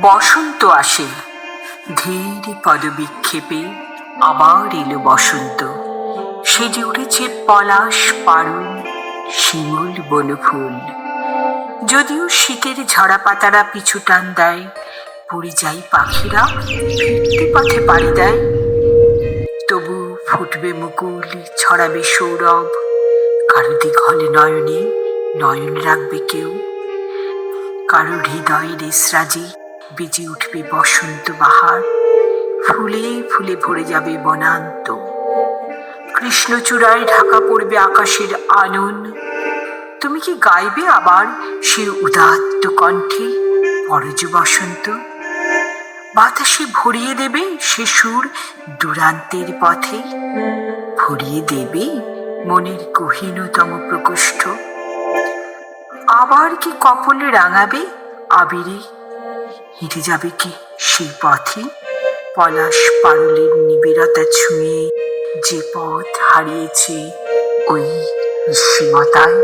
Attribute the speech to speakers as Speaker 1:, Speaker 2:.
Speaker 1: বসন্ত আসে। ধীর পদবিক্ষেপে আবার এলো বসন্ত। সেজে উঠেছে পলাশ পারুল, শিমুল বনফুল। যদিও শীতের ঝরা পাতারা পিছু টান দেয় পরিযায়ী পাখিরা, ফিরতে পথে পাড়ি দেয়। তবু ফুটবে মুকুল, ছড়াবে সৌরভ, কারও দিঘলে নয়নে নয়ন রাখবে কেউ। কারও হৃদয়ের এসরাজি বেজে উঠবে বসন্ত বাহার। ফুলে ফুলে ভরে যাবে বনান্ত। কৃষ্ণচূড়ায় ঢাকা পড়বে আকাশের আনন তুমি কি গাইবে আবার সে উদাত্ত কণ্ঠে পরজ বসন্ত? বাতাসে ভরিয়ে দেবে সে সুর দূরান্তের পথে। ভরিয়ে দেবে মনের গহীনতম প্রকোষ্ঠ। আবার কি কপলে রাঙাবে আবিরে হেঁটে যাবে কি সেই পথে? পলাশ পারুলের নিবিড়তা ছুঁয়ে যে পথ হারিয়েছে ওই নিশ্চিমতায়